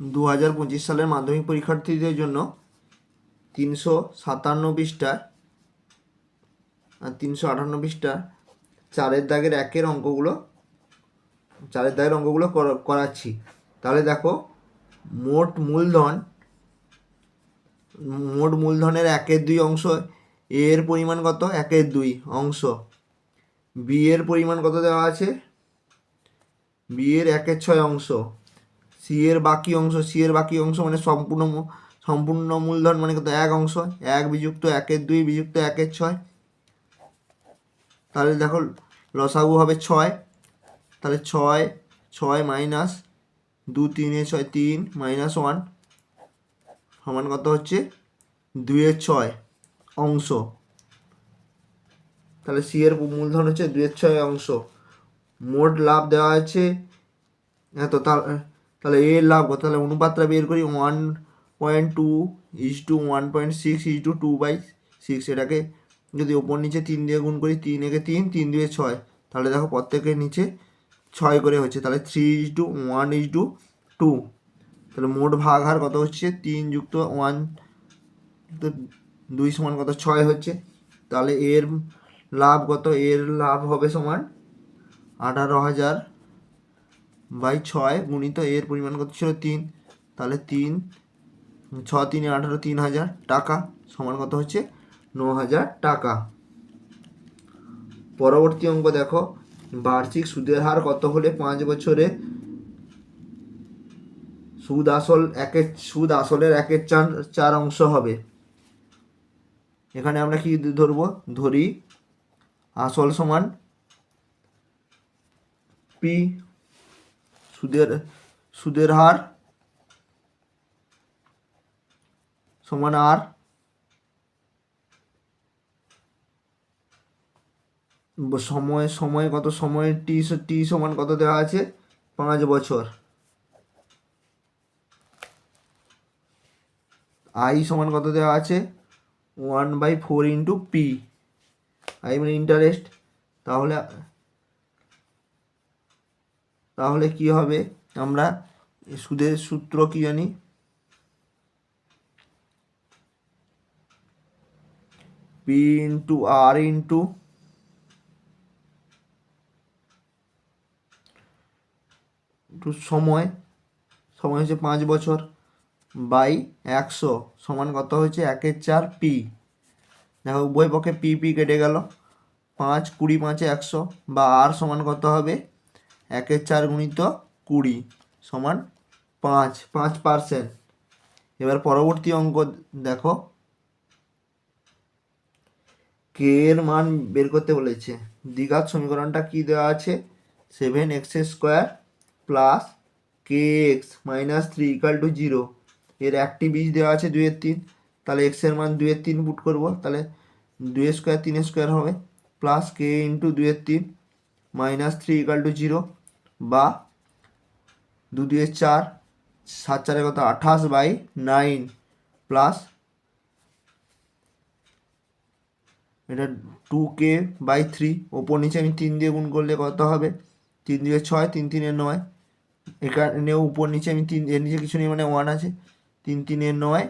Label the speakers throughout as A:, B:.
A: দু হাজার পঁচিশ সালের মাধ্যমিক পরীক্ষার্থীদের জন্য তিনশো সাতান্ন পৃষ্ঠার তিনশো আটান্ন পৃষ্ঠার চারের দাগের একের অঙ্কগুলো, চারের দাগের অঙ্কগুলো করা- করাচ্ছি। তাহলে দেখো, মোট মূলধন, মোট মূলধনের একের দুই অংশ, এ এর পরিমাণ কত? একের দুই অংশ। বি এর পরিমাণ কত দেওয়া আছে? বি এর একের ছয় অংশ। সি এর বাকি অংশ সি এর বাকি অংশ মানে সম্পূর্ণ সম্পূর্ণ মূলধন মানে কত এক অংশ, এক বিযুক্ত একের দুই, বিযুক্ত একের ছয়। তাহলে দেখো, লসাগু হবে ছয়। তাহলে ছয় ছয় মাইনাস দু তিনে ছয়, তিন মাইনাস ওয়ান সমান কত হচ্ছে? দুইয়ের ছয় অংশ। তাহলে সি এর মূলধন হচ্ছে দুইয়ের ছয় অংশ। মোট লাভ দেওয়া আছে, এত তা- তাহলে এর লাভ কত? তাহলে অনুপাতটা বের করি one point two is to one point six is to two by six এটাকে যদি ওপর নিচে তিন দিয়ে গুণ করি, তিন একে তিন তিন দিয়ে ছয়। তাহলে দেখো প্রত্যেকের নিচে ছয় করে হচ্ছে। তাহলে three is to one is to two তাহলে মোট ভাগ হার কত হচ্ছে? তিন যুক্ত ওয়ান তো দুই সমান কত? ছয় হচ্ছে। তাহলে এর লাভ কত? এর লাভ হবে সমান আঠারো হাজার বাই ছয় গুণিত এর পরিমাণ কত ছিল? তিন। তাহলে তিন ছ তিনে আঠারো, তিন হাজার টাকা সমান কত হচ্ছে? ন হাজার টাকা। পরবর্তী অঙ্ক দেখো। বার্ষিক সুদের হার কত হলে পাঁচ বছরে সুদ আসল একের, সুদ আসলের একের চার চার অংশ হবে? এখানে আমরা কি ধরবো? ধরি। আসল সমান পি সুদের সুদের হার সমান আর সময় সময় কত, সময় টি টি সমান কত দেওয়া আছে? পাঁচ বছর। আই সমান কত দেওয়া আছে? One by four into P I মানে ইন্টারেস্ট তাহলে তাহলে কি হবে? আমরা সুদের সূত্র কি জানি? পি ইন্টু আর ইন্টু সময় সময় হচ্ছে পাঁচ বছর বাই একশো সমান কত হচ্ছে একের চার পি দেখো, উভয় পক্ষে পি পি কেটে গেল। পাঁচ কুড়ি পাঁচে একশো বা আর সমান কত হবে? একের চার গুণিত কুড়ি সমান পাঁচ পাঁচ পার্সেন্ট। এবার পরবর্তী অঙ্ক দেখো। কে এর মান বের করতে বলেছে। দ্বিঘাত সমীকরণটা কি দেওয়া আছে? Seven x square plus k x minus three equal to zero এর একটি বীজ দেওয়া আছে দুইয়ের তিন। তাহলে এক্সের মান দুইয়ের তিন পুট করব। তাহলে দুই স্কোয়ার তিন স্কোয়ার হবে। প্লাস কে ইন্টু দুইয়ের তিন minus three equal to zero বা দু দুয়ের চার, সাত চারে কত? আঠাশ বাই নাইন প্লাস এটা টু কে বাই থ্রি ওপর নিচে আমি তিন দিয়ে গুণ করলে কত হবে? তিন দিয়ে ছয়, তিন তিনে নয়। এখানেও উপর নিচে আমি তিন, এর নিচে কিছু নেই মানে ওয়ান আছে। তিন তিনে নয়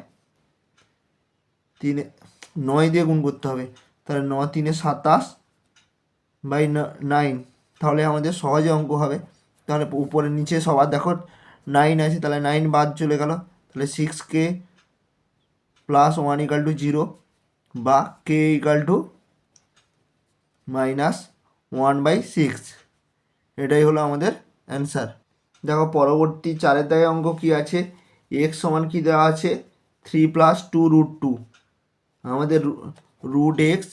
A: তিনে, নয় দিয়ে গুণ করতে হবে। তাহলে ন তিনে সাতাশ বাই নাইন তাহলে আমাদের সহজে অঙ্ক হবে। তাহলে উপরে নিচে সবার দেখো নাইন আছে, তাহলে নাইন বাদ চলে গেল। তাহলে six k plus one equal to zero বা k equal to minus one by six এটাই হলো আমাদের অ্যান্সার দেখো পরবর্তী চারের দাগে অঙ্ক কি আছে? এক্স সমান কি দেওয়া আছে? Three plus two root two আমাদের root x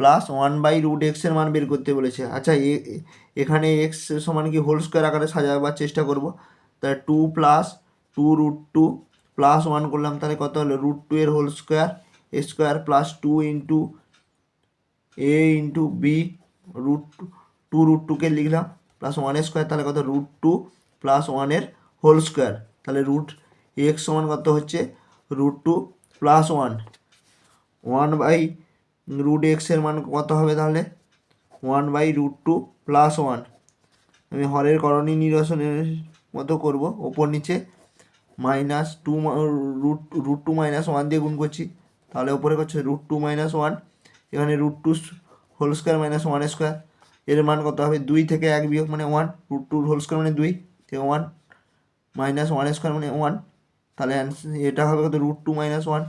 A: plus one by root এক্সের মান বের করতে বলেছে। আচ্ছা এ- এখানে এক্স সমান কি হোল স্কোয়ার আকারে সাজাবার চেষ্টা করব? তাহলে two plus two root two plus one করলাম, তাহলে কত হলো? রুট টু এর whole square square plus two into a into b root two root টুকে লিখলাম প্লাস ওয়ানের স্কোয়ার তাহলে কত? রুট টু প্লাস ওয়ানের হোল স্কোয়ার তাহলে রুট এক্স সমান কত হচ্ছে? Root two plus one one by root এক্সের মান কত হবে তাহলে? One by root two plus one আমি হরের করণী নিরসনের মতো করব, ওপর নিচে minus two root root two minus one দিয়ে গুণ করছি। তাহলে ওপরে করছে রুট টু মাইনাস ওয়ান এখানে root two whole square minus one square এর মান কত হবে? দুই থেকে এক বিয়োগ মানে one root two whole square মানে দুই থেকে ওয়ান মাইনাস ওয়ান স্কোয়ার মানে ওয়ান তাহলে এটা হবে কত? রুট টু মাইনাস ওয়ান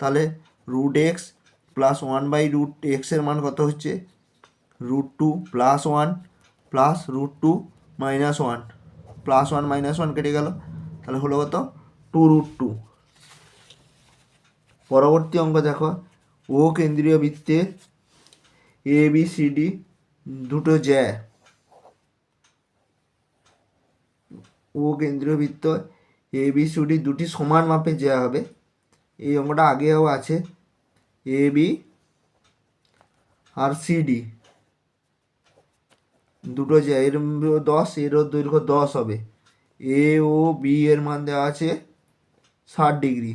A: তাহলে root x plus one by root এক্সের মান কত হচ্ছে? Root two plus one plus root two minus one plus one minus one কেটে গেল। তাহলে হলো কত? টু রুট টু পরবর্তী অঙ্ক দেখো। ও কেন্দ্রীয় বৃত্তের এ বি সি ডি দুটো জ্যা। ও কেন্দ্রীয় বৃত্ত এ বি সি ডি দুটি সমান মাপে জ্যা হবে। এই অঙ্কটা আগেও আছে। এ বি আর সি ডি দুটো জ্যা এর দশ, এরও দৈর্ঘ্য দশ হবে। এ ও বি এর মান দেওয়া আছে ষাট ডিগ্রি।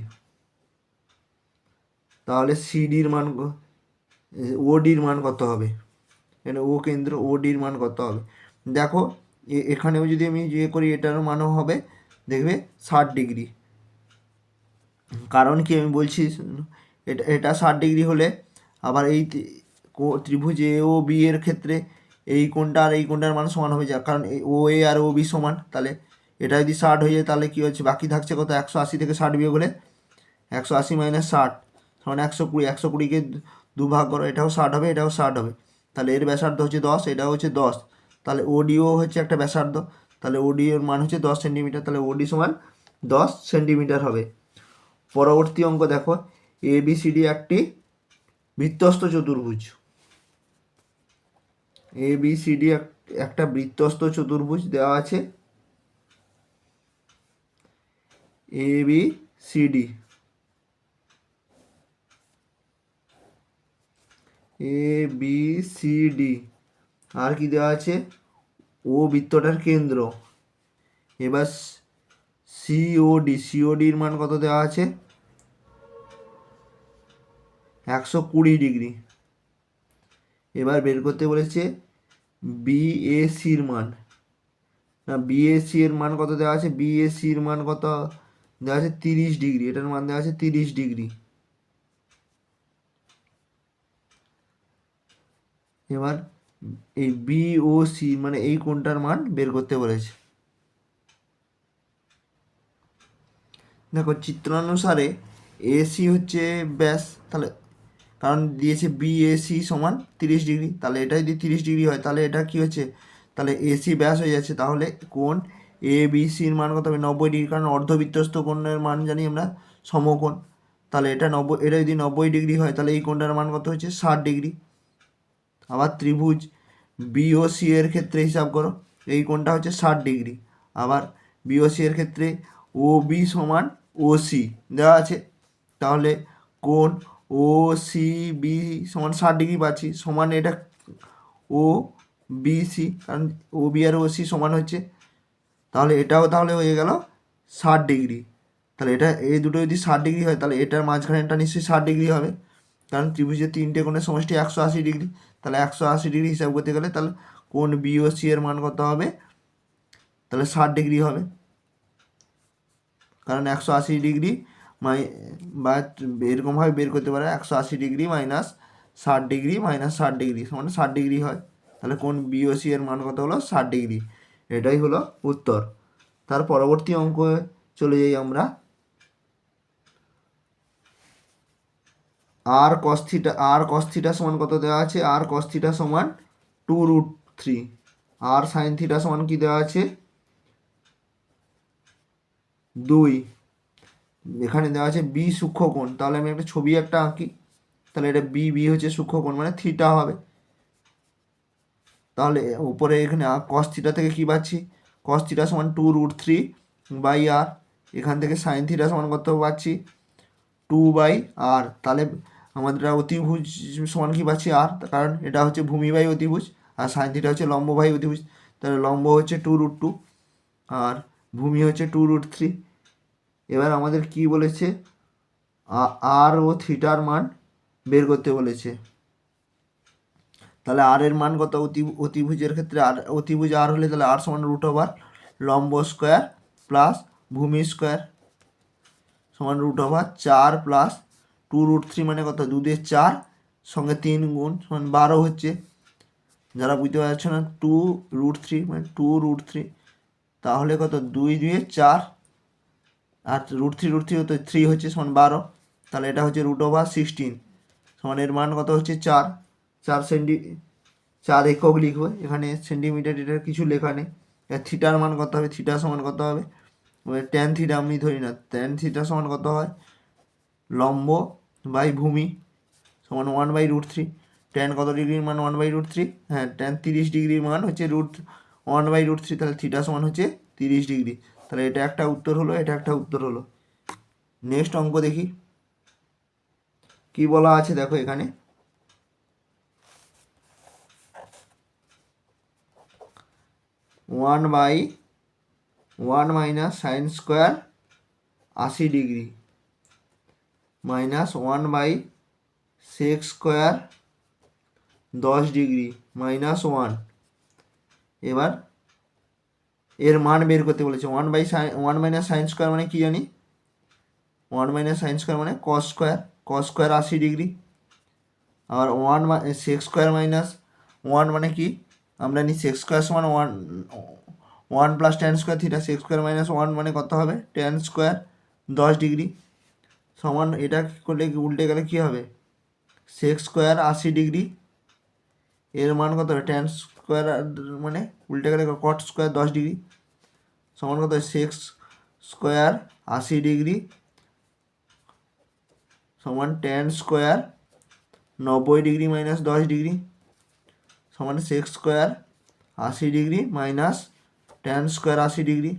A: তাহলে সিডির মান ওডির মান কত হবে? এখানে ও কেন্দ্র ওডির মান কত হবে? দেখো এখানেও যদি আমি ইয়ে করি, এটারও মানও হবে, দেখবে ষাট ডিগ্রি। কারণ কি আমি বলছি এটা এটা ষাট ডিগ্রি হলে। আবার এই ত্রি- ত্রিভুজ এ ও বি এর ক্ষেত্রে এই কোণটা আর এই কোণটার মান সমান হবে যা, কারণ ও এ আর ও বি সমান। তাহলে এটা যদি ষাট হয়ে যায়, তাহলে কী হচ্ছে? বাকি থাকছে কত? একশো আশি থেকে ষাট বিয়োগ হলে একশো আশি মাইনাস ষাট। সমান একশো কুড়ি, একশো কুড়িকে দু- দু ভাগ করো, এটাও ষাট হবে, এটাও ষাট হবে। তাহলে এর ব্যাসার্ধ হচ্ছে দশ, এটাও হচ্ছে দশ। তাহলে ওডিও হচ্ছে একটা ব্যাসার্ধ। তাহলে ওডিওর মান হচ্ছে দশ সেন্টিমিটার। তাহলে ওডি সমান দশ সেন্টিমিটার হবে। পরবর্তী অঙ্ক দেখো। এ বি সি ডি একটি বৃত্তস্ত চতুর্ভুজ। এ বি সি ডি একটা বৃত্তস্ত চতুর্ভুজ দেওয়া আছে। A B C D A B C D আর কি দেওয়া আছে? ও বৃত্তটার কেন্দ্র। এবার সিওডি সিওডির মান কত দেওয়া আছে? একশো কুড়ি ডিগ্রি। এবার বের করতে বলেছে বিএসির মান। না বিএসি এর মান কত দেওয়া আছে? বিএসি এর মান কত দেওয়া আছে? তিরিশ ডিগ্রি। এটার মান দেওয়া আছে তিরিশ ডিগ্রি। এবার এই বিওসি মানে এই কোনটার মান বের করতে বলেছে। দেখো, চিত্রানুসারে এসি হচ্ছে ব্যাস, তাহলে কারণ দিয়েছে বিএসি সমান তিরিশ ডিগ্রি। তাহলে এটা যদি তিরিশ ডিগ্রি হয়, তাহলে এটা কি হচ্ছে? তাহলে এসি ব্যাস হয়ে যাচ্ছে। তাহলে কোণ এ বি সির মান কত হবে? নব্বই ডিগ্রি। কারণ অর্ধবৃত্তস্ত কোণের মান জানি আমরা, সমকোণ। তাহলে এটা নব্বই, এটা যদি নব্বই ডিগ্রি হয়, তাহলে এই কোণটার মান কত হচ্ছে? ষাট ডিগ্রি। আবার ত্রিভুজ বিওসি এর ক্ষেত্রে হিসাব করো, এই কোণটা হচ্ছে ষাট ডিগ্রি। আবার বিওসি এর ক্ষেত্রে ও বি সমান ও সি দেওয়া আছে। তাহলে কোণ ও, সি, বি, সমান ষাট ডিগ্রি পাচ্ছি। সমান এটা ও, বি, সি, কারণ ও, বি আর ও, সি সমান হচ্ছে। তাহলে এটাও তাহলে হয়ে গেল ষাট ডিগ্রি। তাহলে এটা, এই দুটো যদি ষাট ডিগ্রি হয়, তাহলে এটার মাঝখানে মাঝখানেটা নিশ্চয়ই ষাট ডিগ্রি হবে। কারণ ত্রিভুজের তিনটে কোণের সমষ্টি একশো আশি ডিগ্রি। তাহলে একশো আশি ডিগ্রি হিসাব করতে গেলে তাহলে কোন বিওসি এর মান কত হবে? তাহলে ষাট ডিগ্রি হবে। কারণ একশো আশি ডিগ্রি মাই বা এরকমভাবে বের করতে পারে একশো আশি ডিগ্রি মাইনাস ষাট ডিগ্রি মাইনাস ষাট ডিগ্রি, সমান ষাট ডিগ্রি হয়। তাহলে কোন বিওসি এর মান কত হলো? ষাট ডিগ্রি। এটাই হলো উত্তর। তার পরবর্তী অঙ্ক চলে যাই আমরা। আর কস্থিটা আর কস্থিটা সমান কত দেওয়া আছে? আর কস্থিটা সমান টু রুট থ্রি। আর সাইন থিটা সমান কি দেওয়া আছে? দুই। এখানে দেওয়া আছে বি সূক্ষ্মকোণ। তাহলে আমি একটা ছবি একটা আঁকি। তাহলে এটা বি বি হচ্ছে সূক্ষ্মকোণ মানে থিটা হবে। তাহলে উপরে এখানে কস থিটা থেকে কি পাচ্ছি? কস থিটা সমান two root three by r এখান থেকে সাইন থিটা সমান কত পাচ্ছি? টু বাই আর তাহলে আমাদের অতিভুজ সমান কি পাচ্ছি? আর কারণ এটা হচ্ছে ভূমি বাই অতিভুজ আর সাইন থিটা হচ্ছে লম্ব বাই অতিভুজ। তাহলে লম্ব হচ্ছে টু রুট টু আর ভূমি হচ্ছে টু রুট থ্রি এবার আমাদের কি বলেছে? আর ও থিটার মান বের করতে বলেছে। তাহলে আর এর মান কত? অতি, অতিভুজের ক্ষেত্রে আর, অতিভুজ আর হলে তাহলে আর সমান রুট ওভার লম্ব স্কোয়ার প্লাস ভূমি স্কোয়ার সমান রুট ওভার চার প্লাস টু রুট থ্রি মানে কত? দুধের চার, সঙ্গে তিন গুণ সমান বারো হচ্ছে। যারা বুঝতে পারছ না টু রুট থ্রি মানে টু রুট থ্রি তাহলে কত? দুই দুয়ে চার আর রুট থ্রি রুট থ্রি হতো থ্রি হচ্ছে সমান বারো। তাহলে এটা হচ্ছে রুট ওভার সিক্সটিন সমান এর মান কত হচ্ছে চার। চার সেন্টি চার একক লিখবে। এখানে সেন্টিমিটার এটার কিছু লেখা নেই। থিটার মান কত হবে? থিটা সমান কত হবে? ট্যান থিটা আমি ধরি না। ট্যান থিটা সমান কত হয়? লম্ব বাই ভূমি সমান one by root three tan কত ডিগ্রির মান? ওয়ান বাই রুট থ্রি হ্যাঁ ট্যান তিরিশ ডিগ্রির মান হচ্ছে root one by root three তাহলে থিটা সমান হচ্ছে তিরিশ ডিগ্রি। তাহলে এটা একটা উত্তর হলো, এটা একটা উত্তর হলো। নেক্সট অঙ্ক দেখি। কি বলা আছে দেখো এখানে। One by one minus sine square আশি degree minus one by sec square দশ ডিগ্রি মাইনাস ওয়ান এবার এর মান বের করতে বলেছে। One by sine one minus sine square মানে কী জানি? ওয়ান মাইনাস সাইন স্কোয়ার মানে কস স্কোয়ার কস স্কোয়ার আশি ডিগ্রি আর one sec square minus one মানে কি? আমরা জানি সেক্স স্কোয়ার সমান one one plus tan square theta sec square minus one মানে কত হবে? টেন স্কোয়ার দশ ডিগ্রি সমান এটা করলে উল্টে গেলে কী হবে? সেক্স স্কোয়ার আশি ডিগ্রি এর মান কত হবে? টেন স্কোয়ার মানে উল্টে গেলে কট স্কোয়ার দশ ডিগ্রি সমান কত? সেক্স স্কোয়ার আশি ডিগ্রি সমান টেন স্কোয়ার নব্বই ডিগ্রি মাইনাস দশ ডিগ্রি সমান সেক্স স্কোয়ার আশি ডিগ্রি মাইনাস টেন স্কোয়ার আশি degree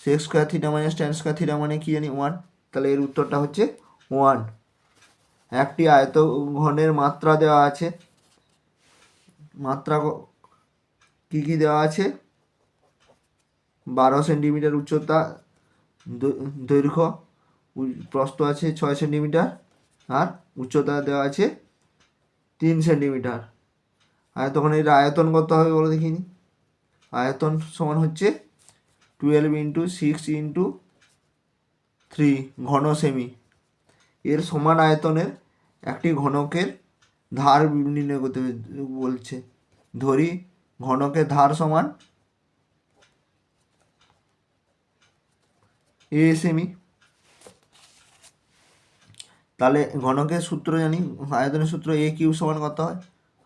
A: sec square theta minus tan square theta মানে কি জানি? ওয়ান তাহলে এর উত্তরটা হচ্ছে ওয়ান একটি আয়ত ঘনের মাত্রা দেওয়া আছে। মাত্রা কী কি দেওয়া আছে? বারো সেন্টিমিটার উচ্চতা দৈর্ঘ্য প্রস্থ আছে ছয় সেন্টিমিটার, আর উচ্চতা দেওয়া আছে তিন সেন্টিমিটার। আয়তক্ষণ এর আয়তন কত হবে বলো দেখিনি? আয়তন সমান হচ্ছে twelve into six into three ঘন সেমি এর সমান আয়তনের একটি ঘনকের ধার নির্ণয় করতে বলছে। ধরি ঘনকের ধার সমান এ সেমি তাহলে ঘনকের সূত্র জানি, আয়তনের সূত্র এ কিউ সমান কত হয়?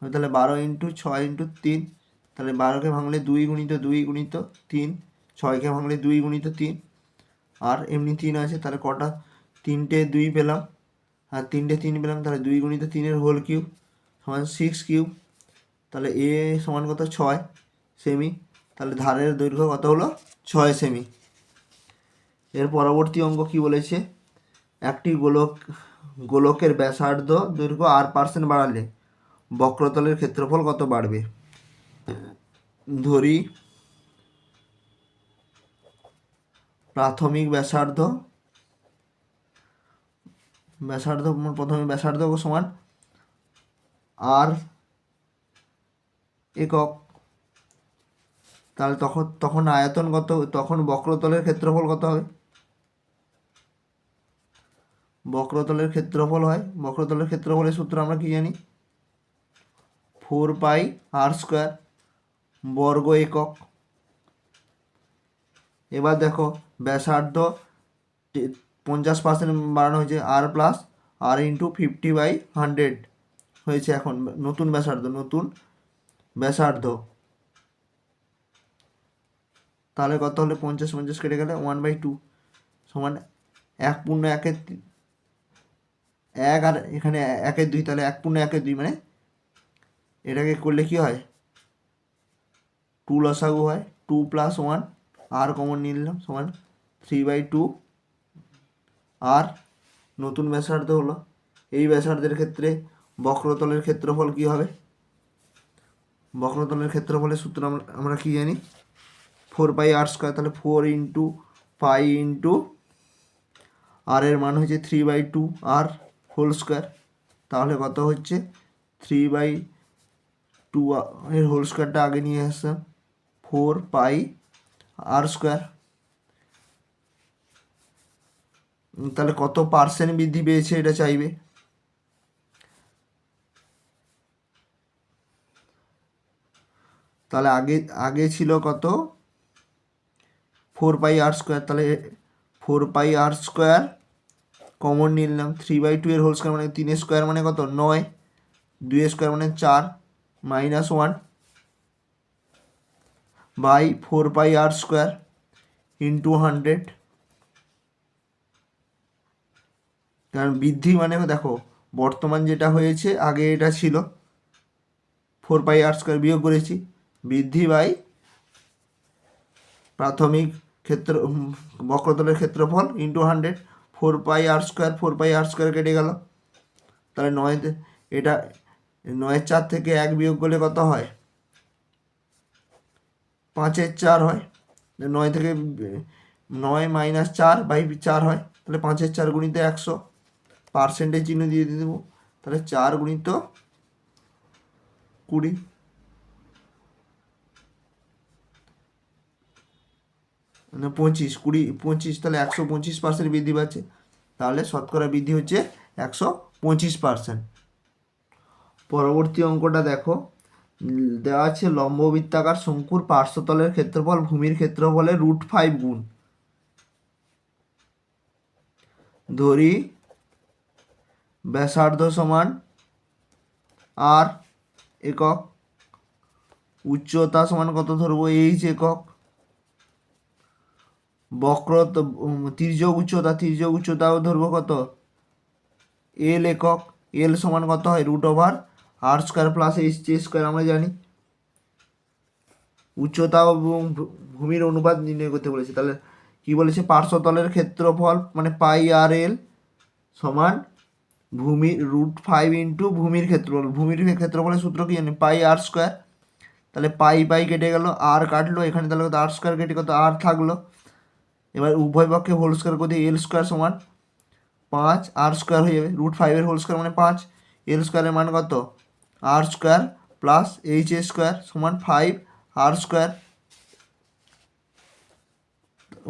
A: তাহলে বারো ইন্টু ছয় ইন্টু তিন, তাহলে বারোকে ভাঙলে দুই গুণিত দুই গুণিত তিন, ছয়কে ভাঙলে দুই গুণিত তিন, আর এমনি তিন আছে, তাহলে কটা? তিনটে দুই পেলাম। আর তিনটে তিন পেলাম, তাহলে দুই গুণিত তিনের হোল কিউব সমান সিক্স কিউব তাহলে এ সমান কত? ছয় সেমি তাহলে ধারের দৈর্ঘ্য কত হলো? ছয় সেমি এর পরবর্তী অঙ্ক কি বলেছে? একটি গোলক, গোলকের ব্যাসার্ধ দৈর্ঘ্য আর পার্সেন্ট বাড়ালে বক্রতলের ক্ষেত্রফল কত বাড়বে? ধরি, প্রাথমিক ব্যাসার্ধ ব্যাসার্ধ প্রথমে ব্যাসার্ধ সমান আর একক। তাহলে তখন তখন আয়তন কত, তখন বক্রতলের ক্ষেত্রফল কত হবে? বক্রতলের ক্ষেত্রফল হয়, বক্রতলের ক্ষেত্রফলের সূত্র আমরা কি জানি? ফোর পাই আর স্কোয়ার বর্গ একক। এবার দেখো, ব্যাসার্ধ পঞ্চাশ পার্সেন্ট বাড়ানো হয়েছে r plus r into fifty by hundred হয়েছে এখন, নতুন ব্যাসার্ধ নতুন ব্যাসার্ধ। তাহলে কত হলে পঞ্চাশ পঞ্চাশ কেটে গেলে ওয়ান বাই টু সমান এক পূর্ণ একের এক আর এখানে একের দুই, তাহলে এক পূর্ণ একের দুই মানে এটাকে করলে কি হয়? টু লসাগু হয় two plus one r common নিয়ে নিলাম, সমান থ্রি বাই টু আর নতুন ব্যাসার্ধ হলো। এই ব্যাসার্ধের ক্ষেত্রে বক্রতলের ক্ষেত্রফল কি হবে? বক্রতলের ক্ষেত্রফলের সূত্র আমরা আমরা কি জানি? ফোর পাই আর স্কোয়ার, তাহলে four into pi into r এর মান হচ্ছে three by two r whole square. তাহলে কত হচ্ছে? থ্রি বাই টু এর হোল স্কোয়ারটা আগে নিয়ে আসলাম। Four pi r square. তাহলে কত পার্সেন্ট বৃদ্ধি পেয়েছে এটা চাইবে? তাহলে আগে আগে ছিল কত? ফোর পাই আর স্কোয়ার তাহলে four pi r square common নিলাম থ্রি বাই টু এর হোল স্কোয়ার মানে তিনের স্কোয়ার মানে কত? নয়। দুই স্কোয়ার মানে চার minus one by four pi r square into hundred কারণ বৃদ্ধি মানে দেখো, বর্তমান যেটা হয়েছে, আগে এটা ছিল। ফোর পাই আর স্কোয়ার বিয়োগ করেছি। বৃদ্ধি বাই প্রাথমিক ক্ষেত্র বক্রতলের ক্ষেত্রফল into hundred four pi r square four pi r square কেটে গেল। তাহলে নয় এটা নয়ের চার থেকে এক বিয়োগ করলে কত হয়? পাঁচের চার হয়। নয় থেকে নয় মাইনাস চার বাই চার হয়। তাহলে পাঁচের চার গুণিত একশো। পার্সেন্টেজ চিহ্ন দিয়ে দিয়ে দেবো। তাহলে চার গুণিত কুড়ি। মানে পঁচিশ, কুড়ি, পঁচিশ, তাহলে একশো পঁচিশ পার্সেন্ট বৃদ্ধি পাচ্ছে। তাহলে শতকরা বৃদ্ধি হচ্ছে একশো পঁচিশ পার্সেন্ট পরবর্তী অঙ্কটা দেখো। দেওয়া আছে লম্ববৃত্তাকার শঙ্কুর পার্শ্বতলের ক্ষেত্রফল ভূমির ক্ষেত্রফলের রুট ফাইভ গুণ। ধরি ব্যাসার্ধ সমান আর একক। উচ্চতা সমান কত ধরবো? এইচ একক। বক্র তির্যক উচ্চতা, তির্যক উচ্চতাও ধরবো কত? এল একক। এল সমান কত হয়? Root over r square plus h J square আমরা জানি। উচ্চতা এবং ভূমির অনুপাত নির্ণয় করতে বলেছে। তাহলে কি বলেছে? পার্শ্বতলের ক্ষেত্রফল মানে পাই আর এল সমান ভূমি রুট ফাইভ ইন্টু ভূমির ক্ষেত্রফল। ভূমির ক্ষেত্রফলের সূত্র কি জানি? পাই আর স্কোয়ার তাহলে পাই পাই কেটে গেল আর কাটলো, এখানে তাহলে কত আর স্কোয়ার কেটে কত আর থাকল। এবার উভয় পক্ষে হোল স্কোয়ার করে এল স্কোয়ার সমান পাঁচ আর স্কোয়ার হয়ে যাবে। রুট ফাইভের হোল স্কোয়ার মানে পাঁচ এল স্কোয়ারের মান কত? R square plus h a square সমান ফাইভ আর স্কোয়ার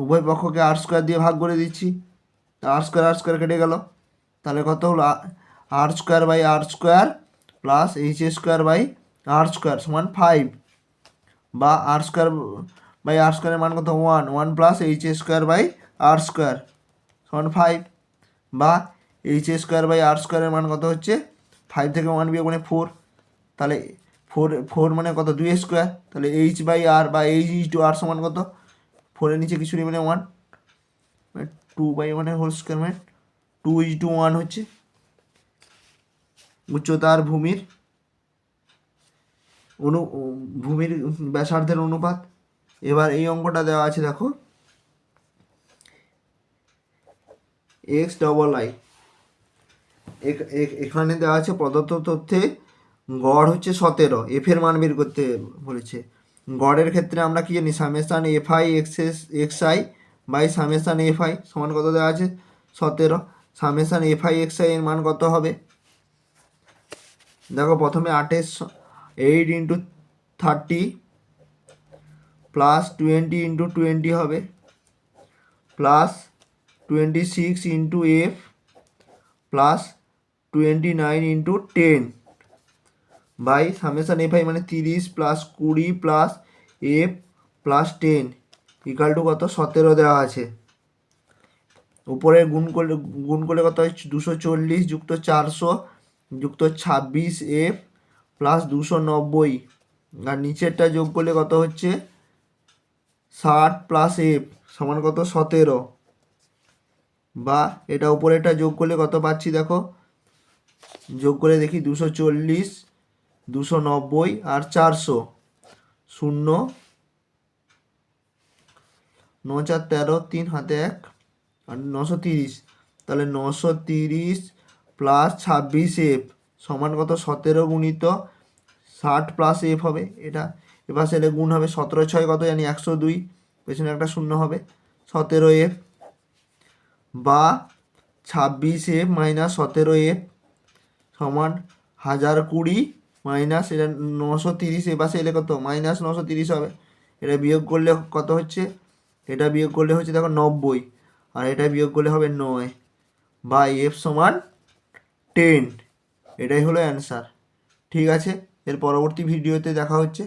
A: উভয় পক্ষকে আর স্কোয়ার দিয়ে ভাগ করে দিচ্ছি। আর স্কোয়ার আর স্কোয়ার কেটে গেল। তাহলে কত হলো? R square by r square plus h square by r square সমান ফাইভ বা আর স্কোয়ার বাই আর স্কোয়ারের মান কত? One one plus h square by r square সমান ফাইভ বা এইচ স্কোয়ার বাই আর স্কোয়ারের মান কত হচ্ছে? ফাইভ থেকে ওয়ান বিয়োগ মানে ফোর তাহলে ফোর ফোর মানে কত? দুই স্কোয়ার তাহলে এইচ বাই আর বা এইচ ইজ টু আর সমান কত? ফোরের নিচে কিছু নেই মানে ওয়ান টু বাই ওয়ানের হোল স্কোয়ার মানে টু ইজ টু ওয়ান হচ্ছে উচ্চতা আর ভূমির অনু, ভূমির ব্যাসার্ধের অনুপাত। এবার এই অঙ্কটা দেওয়া আছে, দেখো। এক্স ডবল আই এখানে দেওয়া আছে প্রদত্ত তথ্যে গড় হচ্ছে সতেরো। এফ এর মান বের করতে বলেছে। গড়ের ক্ষেত্রে আমরা কি জানি? Summation f i x s x i by summation f i সমান কত দেওয়া আছে? সতেরো। Summation f i x i এর মান কত হবে? দেখো, প্রথমে আটের eight into thirty plus twenty into twenty হবে। Plus twenty six into f plus twenty nine into ten by summation f i মানে তিরিশ প্লাস কুড়ি plus f plus ten equal to কত? সতেরো দেওয়া আছে। উপরে গুণ করলে গুণ করলে কত হয়? দুশো চল্লিশ যুক্ত চারশো যুক্ত ছাব্বিশ এফ প্লাস দুশো নব্বই। আর নিচেরটা যোগ করলে কত হচ্ছে? ষাট প্লাস এফ সমান কত? সতেরো। বা এটা উপরে এটা যোগ করলে কত পাচ্ছি দেখো? যোগ করে দেখি দুশো চল্লিশ, দুশো নব্বই আর চারশো। শূন্য ন চার তেরো, তিন হাতে এক। আর নশো তিরিশ। তাহলে নশো তিরিশ প্লাস ছাব্বিশ এফ সমান কত? সতেরো গুণিত ষাট প্লাস এফ হবে এটা। এবার সেটা গুণ হবে সতেরো, ছয় কত? জানি একশো দুই। পেছনে একটা শূন্য হবে। সতেরো এফ বা ছাব্বিশ এফ মাইনাস সতেরো এফ সমান হাজার কুড়ি মাইনাস এটা নশো তিরিশ। এ পাশে এলে কত? মাইনাস নশো তিরিশ হবে। এটা বিয়োগ করলে কত হচ্ছে? এটা বিয়োগ করলে হচ্ছে দেখো নব্বই। আর এটা বিয়োগ করলে হবে নয় বাই এফ সমান টেন এটাই হলো অ্যান্সার ঠিক আছে? এর পরবর্তী ভিডিওতে দেখা হচ্ছে।